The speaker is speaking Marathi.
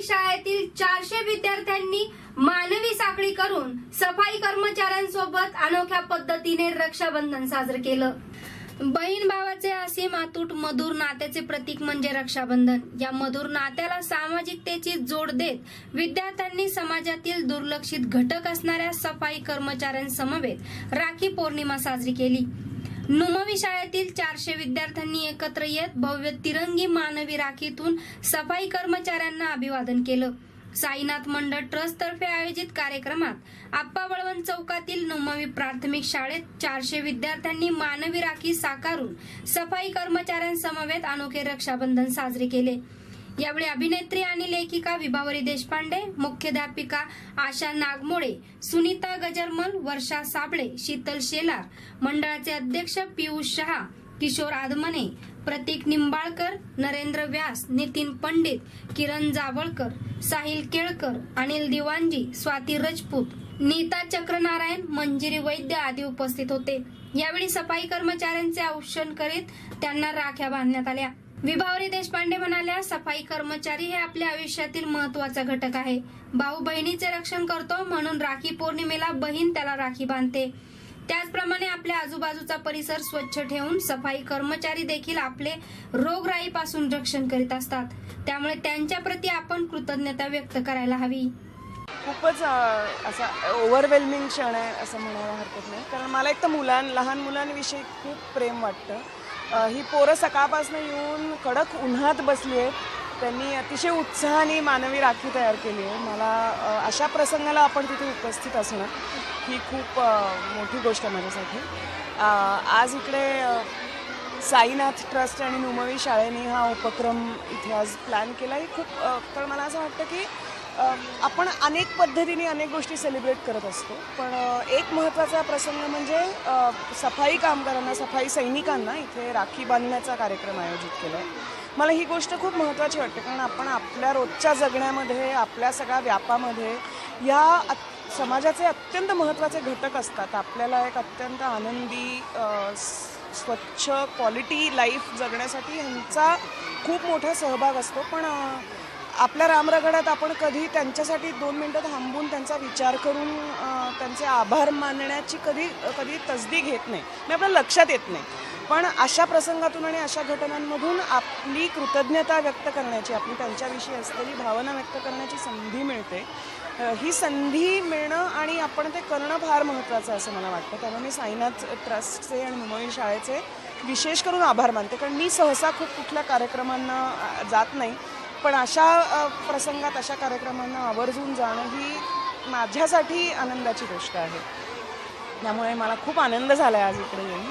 शाळेतील चारशे विद्यार्थ्यांनी मानवी साखळी करून सफाई कर्मचाऱ्यांसोबत अनोख्या पद्धतीने रक्षाबंधन साजरं केलं. बहीण भावाचे असे मातूट मधुर नात्याचे प्रतीक म्हणजे रक्षाबंधन. या मधुर नात्याला सामाजिकतेची जोड देत विद्यार्थ्यांनी समाजातील दुर्लक्षित घटक असणाऱ्या सफाई कर्मचाऱ्यांसमवेत राखी पौर्णिमा साजरी केली. नुमवी शाळेतील चारशे विद्यार्थ्यांनी एकत्र येत भव्य तिरंगी मानवी राखीतून सफाई कर्मचाऱ्यांना अभिवादन केलं. साईनाथ मंडळ ट्रस्ट तर्फे आयोजित कार्यक्रमात आप्पा बळवंत चौकातील नुमवी प्राथमिक शाळेत चारशे विद्यार्थ्यांनी मानवी राखी साकारून सफाई कर्मचाऱ्यांसमवेत अनोखे रक्षाबंधन साजरे केले. यावेळी अभिनेत्री आणि लेखिका विभावरी देशपांडे मुख्याध्यापिका आशा नागमोळे सुनीता गजरमल वर्षा साबळे शीतल शेलार मंडळाचे अध्यक्ष पियुष शहा किशोर आदमने प्रतीक निंबाळकर नरेंद्र व्यास नितीन पंडित किरण जावळकर साहिल केळकर अनिल दिवांजी स्वाती रजपूत नीता चक्रनारायण मंजिरी वैद्य आदी उपस्थित होते. यावेळी सफाई कर्मचाऱ्यांचे औक्षण करीत त्यांना राख्या बांधण्यात आल्या. विभावरी देशपांडे म्हणाल्या सफाई कर्मचारी हे आपल्या आयुष्यातील महत्त्वाचा घटक आहे. भाऊ बहिणीचे रक्षण करतो म्हणून राखी पौर्णिमेला बहीण त्याला राखी बांधते. त्याचप्रमाणे आपल्या आजूबाजूचा परिसर स्वच्छ ठेवून सफाई कर्मचारी देखील आपले रोगराईपासून रक्षण करीत असतात. त्यामुळे त्यांच्या प्रती आपण कृतज्ञता व्यक्त करायला हवी. खूपच असा ओव्हरवेल्मिंग क्षण आहे असं म्हणायला हरकत नाही. कारण मला एक तर मुलां लहान मुलांविषयी खूप प्रेम वाटतं. ही पोरं सकाळपासून येऊन कडक उन्हात बसली आहेत. त्यांनी अतिशय उत्साहाने मानवी राखी तयार केली आहे. मला अशा प्रसंगाला आपण तिथे उपस्थित असणं ही खूप मोठी गोष्ट आहे माझ्यासाठी. आज इकडे साईनाथ ट्रस्ट आणि नुमवी शाळेने हा उपक्रम इथे आज प्लॅन केला आहे. खूप तर मला असं वाटतं की आपण अनेक पद्धतीने अनेक गोष्टी सेलिब्रेट करत असतो. पण एक महत्त्वाचा प्रसंग म्हणजे सफाई कामगारांना सफाई सैनिकांना इथे राखी बांधण्याचा कार्यक्रम आयोजित केला आहे. मला ही गोष्ट खूप महत्त्वाची वाटते कारण आपण आपल्या रोजच्या जगण्यामध्ये आपल्या सगळ्या व्यापामध्ये या समाजाचे अत्यंत महत्त्वाचे घटक असतात. आपल्याला एक अत्यंत आनंदी स्वच्छ क्वालिटी लाईफ जगण्यासाठी ह्यांचा खूप मोठा सहभाग असतो. पण आपल्या रामरगडात आपण कधी त्यांच्यासाठी दोन मिनटं थांबून त्यांचा विचार करून त्यांचे आभार मानण्याची कधी कधी तसदी घेत नाही. म्हणजे आपल्या लक्षात येत नाही. पण अशा प्रसंगातून आणि अशा घटनांमधून आपली कृतज्ञता व्यक्त करण्याची आपली त्यांच्याविषयी असलेली भावना व्यक्त करण्याची संधी मिळते. ही संधी मिळणं आणि आपण ते करणं फार महत्त्वाचं आहे असं मला वाटतं. त्यामुळे मी साईनाथ ट्रस्टचे आणि मुंबई शाळेचे विशेष करून आभार मानते. कारण मी सहसा खूप कुठल्या कार्यक्रमांना जात नाही. पण अशा प्रसंगात अशा कार्यक्रमांना आवर्जून जाणं ही माझ्यासाठी आनंदाची गोष्ट आहे. त्यामुळे मला खूप आनंद झाला आहे आज इकडे येऊन.